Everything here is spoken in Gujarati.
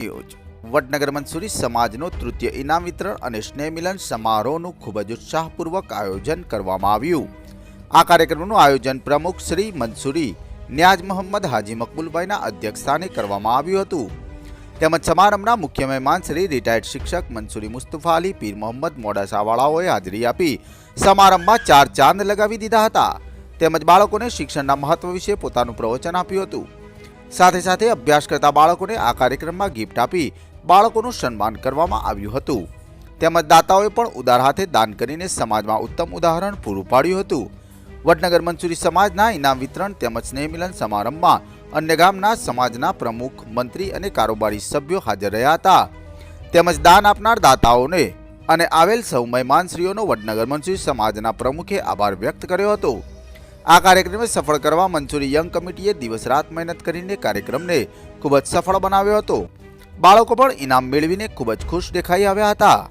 ન્યૂઝ વડનગર મંસૂરી સમાજનો તૃતીય ઇનામ વિતરણ અને સ્નેહ મિલન સમારોહનું ખૂબ જ ઉત્સાહપૂર્વક આયોજન કરવામાં આવ્યું. આ કાર્યક્રમનું આયોજન પ્રમુખ શ્રી મંસૂરી ન્યાજ મોહમ્મદ હાજી મકબુલભાઈના અધ્યક્ષસ્થાને કરવામાં આવ્યું હતું. તેમજ સમારંભના મુખ્ય મહેમાન શ્રી રિટાયર્ડ શિક્ષક મંસૂરી મુસ્તફા અલી, પીર મોહમ્મદ મોડાસાવાળાઓએ હાજરી આપી, સમારંભમાં ચાર ચાંદ લગાવી દીધા હતા. તેમજ બાળકોને શિક્ષણના મહત્વ વિશે પોતાનું પ્રવચન આપ્યું હતું. સાથે સાથે અભ્યાસ કરતા બાળકોને આ કાર્યક્રમમાં ગિફ્ટ આપી બાળકોનું સન્માન કરવામાં આવ્યું હતું. તેમજ દાતાઓએ પણ ઉદાર હાથે દાન કરીને સમાજમાં ઉત્તમ ઉદાહરણ પૂરું પાડ્યું હતું. વડનગર મંસૂરી સમાજના ઇનામ વિતરણ તેમજ સ્નેહમિલન સમારંભમાં અન્ય ગામના સમાજના પ્રમુખ, મંત્રી અને કારોબારી સભ્યો હાજર રહ્યા હતા. તેમજ દાન આપનાર દાતાઓને અને આવેલ સૌ મહેમાનશ્રીઓનો વડનગર મંસૂરી સમાજના પ્રમુખે આભાર વ્યક્ત કર્યો હતો. આ કાર્યક્રમને સફળ કરવા મંચુરી યંગ કમિટીએ દિવસ રાત મહેનત કરીને કાર્યક્રમને ખૂબ જ સફળ બનાવ્યો હતો. બાળકો પણ ઇનામ મેળવીને ખૂબ જ ખુશ દેખાઈ આવ્યા હતા.